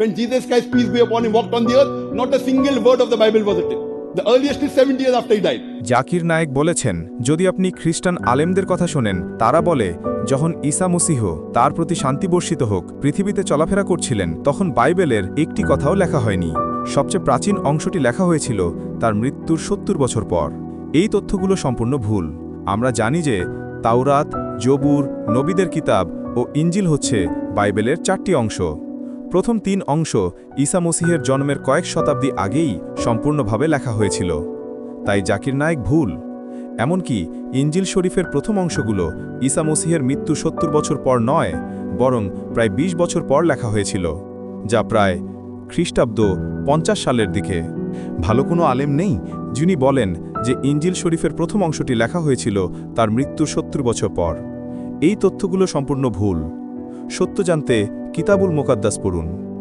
when Jesus Christ, peace be upon him, walked on the earth, not a single word of the Bible was written. The earliest is 70 years after he died. Zakir Naik বলেছেন যদি আপনি খ্রিস্টান আলেমদের কথা শোনেন তারা বলে যখন ঈসা মসিহ তার প্রতি শান্তি বর্ষিত হোক পৃথিবীতে চলাফেরা করছিলেন তখন বাইবেলের একটি কথাও লেখা হয়নি সবচেয়ে প্রাচীন অংশটি লেখা হয়েছিল তার মৃত্যুর সত্তর বছর পর এই তথ্যগুলো সম্পূর্ণ ভুল আমরা জানি যে তাওরাত জবুর নবীদের কিতাব ও ইঞ্জিল হচ্ছে বাইবেলের চারটি অংশ প্রথম তিন অংশ ঈসা মসিহের জন্মের কয়েক শতাব্দী আগেই সম্পূর্ণভাবে লেখা হয়েছিল। তাই জাকির নায়েক ভুল। এমনকি ইঞ্জিল শরীফের প্রথম অংশগুলো ঈসা মসিহের মৃত্যু সত্তর বছর পর নয়, বরং প্রায় ২০ বছর পর লেখা হয়েছিল, যা প্রায় খ্রিস্টাব্দ পঞ্চাশ সালের দিকে। ভালো কোনো আলেম নেই যিনি বলেন যে ইঞ্জিল শরীফের প্রথম অংশটি লেখা হয়েছিল তার মৃত্যু সত্তর বছর পর। এই তথ্যগুলো সম্পূর্ণ ভুল। সত্য জানতে কিতাবুল মোকাদ্দাস পড়ুন।